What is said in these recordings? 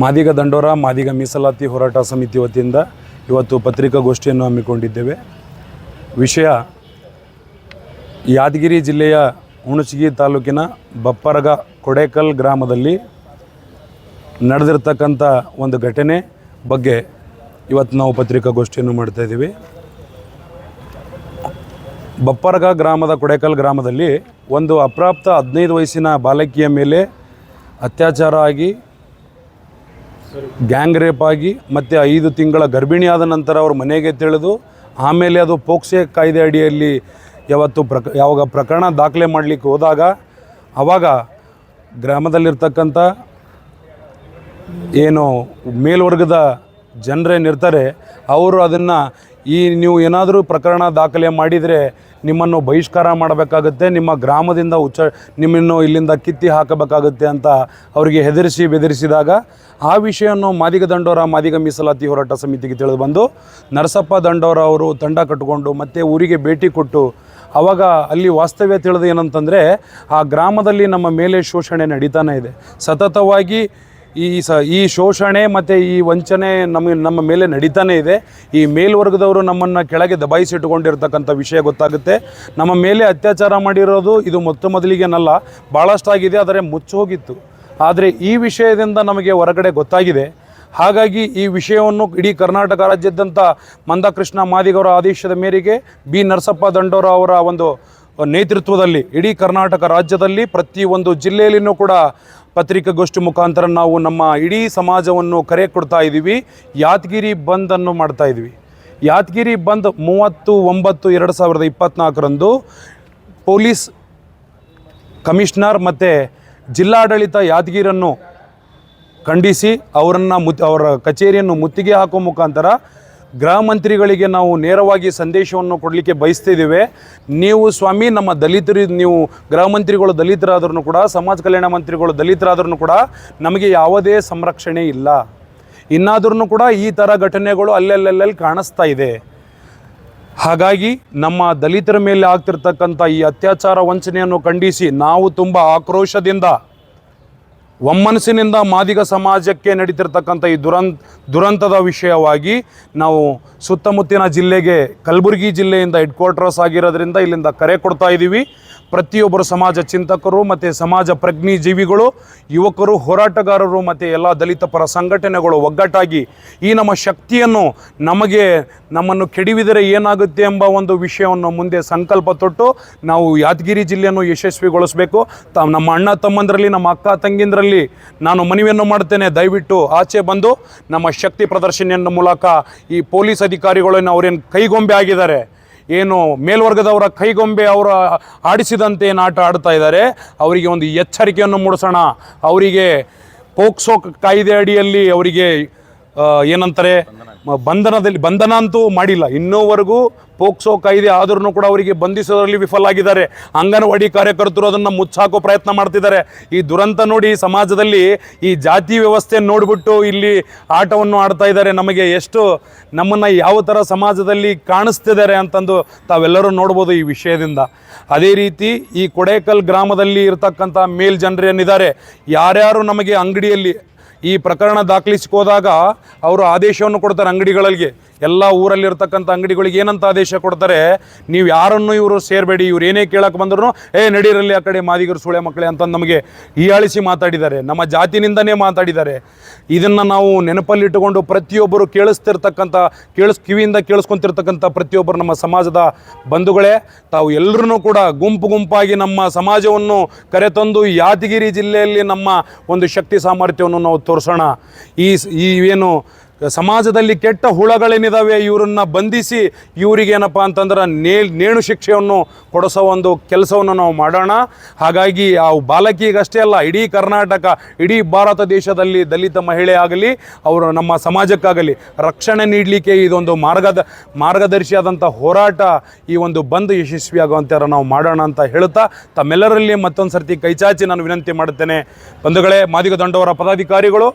ಮಾದಿಗ ದಂಡೋರ, ಮಾದಿಗ ಮೀಸಲಾತಿ ಹೋರಾಟ ಸಮಿತಿ ವತಿಯಿಂದ ಇವತ್ತು ಪತ್ರಿಕಾಗೋಷ್ಠಿಯನ್ನು ಹಮ್ಮಿಕೊಂಡಿದ್ದೇವೆ. ವಿಷಯ, ಯಾದಗಿರಿ ಜಿಲ್ಲೆಯ ಹುಣಸಗಿ ತಾಲೂಕಿನ ಬಪ್ಪರಗ ಕೊಡೇಕಲ್ ಗ್ರಾಮದಲ್ಲಿ ನಡೆದಿರ್ತಕ್ಕಂಥ ಒಂದು ಘಟನೆ ಬಗ್ಗೆ ಇವತ್ತು ನಾವು ಪತ್ರಿಕಾಗೋಷ್ಠಿಯನ್ನು ಮಾಡ್ತಾಯಿದ್ದೀವಿ ಬಪ್ಪರಗ ಗ್ರಾಮದ ಕೊಡೇಕಲ್ ಗ್ರಾಮದಲ್ಲಿ ಒಂದು ಅಪ್ರಾಪ್ತ ಹದಿನೈದು ವಯಸ್ಸಿನ ಬಾಲಕಿಯ ಮೇಲೆ ಅತ್ಯಾಚಾರ ಆಗಿ ಗ್ಯಾಂಗ್ ರೇಪ್ ಆಗಿ ಮತ್ತು ಐದು ತಿಂಗಳ ಗರ್ಭಿಣಿಯಾದ ನಂತರ ಅವ್ರ ಮನೆಗೆ ತಿಳಿದು ಆಮೇಲೆ ಅದು ಪೋಕ್ಸೆ ಕಾಯ್ದೆ ಅಡಿಯಲ್ಲಿ ಯಾವತ್ತು ಪ್ರಕ, ಯಾವಾಗ ಪ್ರಕರಣ ದಾಖಲೆ ಮಾಡಲಿಕ್ಕೆ ಹೋದಾಗ ಆವಾಗ ಗ್ರಾಮದಲ್ಲಿರ್ತಕ್ಕಂಥ ಏನು ಮೇಲ್ವರ್ಗದ ಜನರೇನಿರ್ತಾರೆ ಅವರು ಅದನ್ನು ಈ ನೀವು ಏನಾದರೂ ಪ್ರಕರಣ ದಾಖಲೆ ಮಾಡಿದರೆ ನಿಮ್ಮನ್ನು ಬಹಿಷ್ಕಾರ ಮಾಡಬೇಕಾಗುತ್ತೆ, ನಿಮ್ಮ ಗ್ರಾಮದಿಂದ ಉಚ್ಚ, ನಿಮ್ಮನ್ನು ಇಲ್ಲಿಂದ ಕಿತ್ತಿ ಹಾಕಬೇಕಾಗುತ್ತೆ ಅಂತ ಅವರಿಗೆ ಹೆದರಿಸಿ ಬೆದರಿಸಿದಾಗ ಆ ವಿಷಯವನ್ನು ಮಾದಿಗ ದಂಡೋರ, ಮಾದಿಗ ಮೀಸಲಾತಿ ಹೋರಾಟ ಸಮಿತಿಗೆ ತಿಳಿದು ಬಂದು ನರಸಪ್ಪ ದಂಡೋರ ಅವರು ತಂಡ ಕಟ್ಟಿಕೊಂಡು ಮತ್ತೆ ಊರಿಗೆ ಭೇಟಿ ಕೊಟ್ಟು ಆವಾಗ ಅಲ್ಲಿ ವಾಸ್ತವ್ಯ ತಿಳಿದು ಏನಂತಂದರೆ ಆ ಗ್ರಾಮದಲ್ಲಿ ನಮ್ಮ ಮೇಲೆ ಶೋಷಣೆ ನಡೀತಾನೆ ಇದೆ. ಸತತವಾಗಿ ಈ ಸ, ಈ ಶೋಷಣೆ ಮತ್ತು ಈ ವಂಚನೆ ನಮ್ಮ ನಮ್ಮ ಮೇಲೆ ನಡೀತಾನೆ ಇದೆ. ಈ ಮೇಲ್ವರ್ಗದವರು ನಮ್ಮನ್ನು ಕೆಳಗೆ ದಬಾಯಿಸಿಟ್ಟುಕೊಂಡಿರ್ತಕ್ಕಂಥ ವಿಷಯ ಗೊತ್ತಾಗುತ್ತೆ. ನಮ್ಮ ಮೇಲೆ ಅತ್ಯಾಚಾರ ಮಾಡಿರೋದು ಇದು ಮೊತ್ತ ಮೊದಲಿಗೆನಲ್ಲ ಭಾಳಷ್ಟಾಗಿದೆ ಆದರೆ ಮುಚ್ಚೋಗಿತ್ತು. ಆದರೆ ಈ ವಿಷಯದಿಂದ ನಮಗೆ ಹೊರಗಡೆ ಗೊತ್ತಾಗಿದೆ. ಹಾಗಾಗಿ ಈ ವಿಷಯವನ್ನು ಇಡೀ ಕರ್ನಾಟಕ ರಾಜ್ಯಾದ್ಯಂತ ಮಂದಕೃಷ್ಣ ಮಾದಿಗವರ ಆದೇಶದ ಮೇರೆಗೆ ಬಿ. ನರಸಪ್ಪ ದಂಡೋರ ಅವರ ಒಂದು ನೇತೃತ್ವದಲ್ಲಿ, ಇಡೀ ಕರ್ನಾಟಕ ರಾಜ್ಯದಲ್ಲಿ ಪ್ರತಿಯೊಂದು ಜಿಲ್ಲೆಯಲ್ಲಿಯೂ ಕೂಡ ಪತ್ರಿಕಾಗೋಷ್ಠಿ ಮುಖಾಂತರ ನಾವು ನಮ್ಮ ಇಡೀ ಸಮಾಜವನ್ನು ಕರೆ ಕೊಡ್ತಾ ಇದ್ದೀವಿ. ಯಾದಗಿರಿ ಬಂದನ್ನು ಮಾಡ್ತಾ ಇದ್ವಿ ಯಾದಗಿರಿ ಬಂದ್ ಮೂವತ್ತು ಒಂಬತ್ತು ಎರಡು ಸಾವಿರದ ಇಪ್ಪತ್ತ್ನಾಲ್ಕರಂದು ಪೊಲೀಸ್ ಕಮಿಷನರ್ ಮತ್ತು ಜಿಲ್ಲಾಡಳಿತ ಯಾದಗಿರನ್ನು ಖಂಡಿಸಿ ಅವರನ್ನು ಮುತ್ ಅವರ ಕಚೇರಿಯನ್ನು ಮುತ್ತಿಗೆ ಹಾಕುವ ಮುಖಾಂತರ ಗೃಹ ಮಂತ್ರಿಗಳಿಗೆ ನಾವು ನೇರವಾಗಿ ಸಂದೇಶವನ್ನು ಕೊಡಲಿಕ್ಕೆ ಬಯಸ್ತಿದ್ದೇವೆ. ನೀವು ಸ್ವಾಮಿ, ನಮ್ಮ ದಲಿತರು, ನೀವು ಗೃಹ ಮಂತ್ರಿಗಳು ದಲಿತರಾದ್ರೂ ಕೂಡ, ಸಮಾಜ ಕಲ್ಯಾಣ ಮಂತ್ರಿಗಳು ದಲಿತರಾದ್ರೂ ಕೂಡ ನಮಗೆ ಯಾವುದೇ ಸಂರಕ್ಷಣೆ ಇಲ್ಲ. ಇನ್ನಾದ್ರೂ ಕೂಡ ಈ ಥರ ಘಟನೆಗಳು ಅಲ್ಲಲ್ಲಲ್ಲಲ್ಲಿ ಕಾಣಿಸ್ತಾ ಇದೆ. ಹಾಗಾಗಿ ನಮ್ಮ ದಲಿತರ ಮೇಲೆ ಆಗ್ತಿರ್ತಕ್ಕಂಥ ಈ ಅತ್ಯಾಚಾರ ವಂಚನೆಯನ್ನು ಖಂಡಿಸಿ ನಾವು ತುಂಬ ಆಕ್ರೋಶದಿಂದ ಒಮ್ಮನಸ್ಸಿನಿಂದ ಮಾದಿಗ ಸಮಾಜಕ್ಕೆ ನಡೀತಿರ್ತಕ್ಕಂಥ ಈ ದುರಂತ, ದುರಂತದ ವಿಷಯವಾಗಿ ನಾವು ಸುತ್ತಮುತ್ತಿನ ಜಿಲ್ಲೆಗೆ ಕಲಬುರಗಿ ಜಿಲ್ಲೆಯಿಂದ ಹೆಡ್ ಕ್ವಾರ್ಟರ್ಸ್ ಆಗಿರೋದ್ರಿಂದ ಇಲ್ಲಿಂದ ಕರೆ ಕೊಡ್ತಾ ಇದ್ದೀವಿ ಪ್ರತಿಯೊಬ್ಬರು ಸಮಾಜ ಚಿಂತಕರು ಮತ್ತು ಸಮಾಜ ಪ್ರಜ್ಞೆ ಜೀವಿಗಳು ಯುವಕರು, ಹೋರಾಟಗಾರರು ಮತ್ತು ಎಲ್ಲ ದಲಿತ ಪರ ಸಂಘಟನೆಗಳು ಒಗ್ಗಟ್ಟಾಗಿ ಈ ನಮ್ಮ ಶಕ್ತಿಯನ್ನು ನಮಗೆ ನಮ್ಮನ್ನು ಕೆಡವಿದರೆ ಏನಾಗುತ್ತೆ ಎಂಬ ಒಂದು ವಿಷಯವನ್ನು ಮುಂದೆ ಸಂಕಲ್ಪ ತೊಟ್ಟು ನಾವು ಯಾದಗಿರಿ ಜಿಲ್ಲೆಯನ್ನು ಯಶಸ್ವಿಗೊಳಿಸಬೇಕು. ತ ನಮ್ಮ ಅಣ್ಣ ತಮ್ಮಂದರಲ್ಲಿ, ನಮ್ಮ ಅಕ್ಕ ತಂಗಿಂದರಲ್ಲಿ ನಾನು ಮನವಿಯನ್ನು ಮಾಡ್ತೇನೆ. ದಯವಿಟ್ಟು ಆಚೆ ಬಂದು ನಮ್ಮ ಶಕ್ತಿ ಪ್ರದರ್ಶನೆಯನ್ನು ಮೂಲಕ ಈ ಪೊಲೀಸ್ ಅಧಿಕಾರಿಗಳನ್ನು ಅವರೇನು ಕೈಗೊಂಬೆ ಆಗಿದ್ದಾರೆ. ಏನು ಮೇಲ್ವರ್ಗದವರ ಕೈಗೊಂಬೆ ಅವರ ಆಡಿಸಿದಂತೆ ಏನು ಆಟ ಆಡ್ತಾ ಇದ್ದಾರೆ. ಅವರಿಗೆ ಒಂದು ಎಚ್ಚರಿಕೆಯನ್ನು ಮೂಡಿಸೋಣ. ಅವರಿಗೆ ಪೋಕ್ಸೋ ಕಾಯ್ದೆ ಅಡಿಯಲ್ಲಿ ಅವರಿಗೆ ಏನಂತಾರೆ? ಬಂಧನದಲ್ಲಿ, ಬಂಧನ ಅಂತೂ ಮಾಡಿಲ್ಲ. ಇನ್ನೂವರೆಗೂ ಪೋಕ್ಸೋ ಕಾಯ್ದೆ ಆದ್ರೂ ಕೂಡ ಅವರಿಗೆ ಬಂಧಿಸೋದ್ರಲ್ಲಿ ವಿಫಲಾಗಿದ್ದಾರೆ ಅಂಗನವಾಡಿ ಕಾರ್ಯಕರ್ತರು ಅದನ್ನು ಮುಚ್ಚಾಕೋ ಪ್ರಯತ್ನ ಮಾಡ್ತಿದ್ದಾರೆ. ಈ ದುರಂತ ನೋಡಿ ಸಮಾಜದಲ್ಲಿ ಈ ಜಾತಿ ವ್ಯವಸ್ಥೆ ನೋಡಿಬಿಟ್ಟು ಇಲ್ಲಿ ಆಟವನ್ನು ಆಡ್ತಾ ಇದ್ದಾರೆ. ನಮಗೆ ಎಷ್ಟು ನಮ್ಮನ್ನು ಯಾವ ಥರ ಸಮಾಜದಲ್ಲಿ ಕಾಣಿಸ್ತಿದ್ದಾರೆ ಅಂತಂದು ತಾವೆಲ್ಲರೂ ನೋಡ್ಬೋದು ಈ ವಿಷಯದಿಂದ. ಅದೇ ರೀತಿ ಈ ಕೊಡೇಕಲ್ ಗ್ರಾಮದಲ್ಲಿ ಇರತಕ್ಕಂಥ ಮೇಲ್ ಜನರೇನಿದ್ದಾರೆ ಯಾರ್ಯಾರು ನಮಗೆ ಅಂಗಡಿಯಲ್ಲಿ ಈ ಪ್ರಕರಣ ದಾಖಲಿಸಿಕೋದಾಗ ಅವರು ಆದೇಶವನ್ನು ಕೊಡ್ತಾರೆ ಅಂಗಡಿಗಳಿಗೆ. ಎಲ್ಲ ಊರಲ್ಲಿರ್ತಕ್ಕಂಥ ಅಂಗಡಿಗಳಿಗೆ ಏನಂತ ಆದೇಶ ಕೊಡ್ತಾರೆ? ನೀವು ಯಾರನ್ನು ಇವರು ಸೇರಬೇಡಿ, ಇವ್ರು ಏನೇ ಕೇಳಕ್ಕೆ ಬಂದ್ರು ಏ, ನಡೀರಲ್ಲಿ ಆ ಕಡೆ ಮಾದಿಗರು ಸುಳೆ ಮಕ್ಕಳೇ ಅಂತ ನಮಗೆ ಹೀಯಾಳಿಸಿ ಮಾತಾಡಿದ್ದಾರೆ. ನಮ್ಮ ಜಾತಿನಿಂದನೇ ಮಾತಾಡಿದ್ದಾರೆ. ಇದನ್ನು ನಾವು ನೆನಪಲ್ಲಿಟ್ಟುಕೊಂಡು ಪ್ರತಿಯೊಬ್ಬರು ಕೇಳಿಸ್ತಿರ್ತಕ್ಕಂಥ, ಕೇಳಿಸ್, ಕಿವಿಯಿಂದ ಕೇಳಿಸ್ಕೊಂತಿರ್ತಕ್ಕಂಥ ಪ್ರತಿಯೊಬ್ಬರು ನಮ್ಮ ಸಮಾಜದ ಬಂಧುಗಳೇ, ತಾವು ಎಲ್ಲರೂ ಕೂಡ ಗುಂಪು ಗುಂಪಾಗಿ ನಮ್ಮ ಸಮಾಜವನ್ನು ಕರೆತಂದು ಯಾದಗಿರಿ ಜಿಲ್ಲೆಯಲ್ಲಿ ನಮ್ಮ ಒಂದು ಶಕ್ತಿ ಸಾಮರ್ಥ್ಯವನ್ನು ನಾವು ತೋರಿಸೋಣ. ಈ ಈ ಏನು ಸಮಾಜದಲ್ಲಿ ಕೆಟ್ಟ ಹುಳಗಳೇನಿದಾವೆ, ಇವರನ್ನ ಬಂಧಿಸಿ ಇವರಿಗೇನಪ್ಪ ಅಂತಂದ್ರೆ ನೇ ನೇಣು ಶಿಕ್ಷೆಯನ್ನು ಕೊಡಿಸೋ ಒಂದು ಕೆಲಸವನ್ನು ನಾವು ಮಾಡೋಣ. ಹಾಗಾಗಿ ಆ ಬಾಲಕಿಗಷ್ಟೇ ಅಲ್ಲ, ಇಡೀ ಕರ್ನಾಟಕ, ಇಡೀ ಭಾರತ ದೇಶದಲ್ಲಿ ದಲಿತ ಮಹಿಳೆ ಆಗಲಿ, ಅವರು ನಮ್ಮ ಸಮಾಜಕ್ಕಾಗಲಿ ರಕ್ಷಣೆ ನೀಡಲಿಕ್ಕೆ ಇದೊಂದು ಮಾರ್ಗದ, ಮಾರ್ಗದರ್ಶಿಯಾದಂಥ ಹೋರಾಟ ಈ ಒಂದು ಬಂದ್ ಯಶಸ್ವಿಯಾಗುವಂತೆ ನಾವು ಮಾಡೋಣ ಅಂತ ಹೇಳುತ್ತಾ, ತಮ್ಮೆಲ್ಲರಲ್ಲಿ ಮತ್ತೊಂದು ಸರ್ತಿ ಕೈಚಾಚಿ ನಾನು ವಿನಂತಿ ಮಾಡುತ್ತೇನೆ. ಬಂಧುಗಳೇ, ಮಾದಿಗ ದಂಡವರ ಪದಾಧಿಕಾರಿಗಳು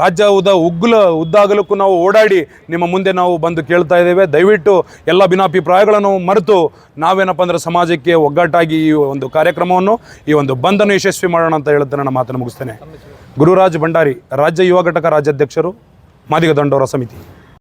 ರಾಜ್ಯ ಉದ್ದ ಉಗ್ಲ ಉದ್ದಾಗಲಕ್ಕೂ ನಾವು ಓಡಾಡಿ ನಿಮ್ಮ ಮುಂದೆ ನಾವು ಬಂದು ಕೇಳ್ತಾ ಇದ್ದೇವೆ. ದಯವಿಟ್ಟು ಎಲ್ಲ ಭಿನ್ನಾಭಿಪ್ರಾಯಗಳನ್ನು ಮರೆತು ನಾವೇನಪ್ಪ ಅಂದರೆ ಸಮಾಜಕ್ಕೆ ಒಗ್ಗಟ್ಟಾಗಿ ಈ ಒಂದು ಕಾರ್ಯಕ್ರಮವನ್ನು, ಈ ಒಂದು ಬಂಧನ ಯಶಸ್ವಿ ಮಾಡೋಣ ಅಂತ ಹೇಳುತ್ತೆ ನನ್ನ ಮಾತನ್ನು ಮುಗಿಸ್ತೇನೆ. ಗುರುರಾಜ್ ಭಂಡಾರಿ, ರಾಜ್ಯ ಯುವ ಘಟಕ ರಾಜ್ಯಾಧ್ಯಕ್ಷರು, ಮಾದಿಗ ದಂಡೋರ ಸಮಿತಿ.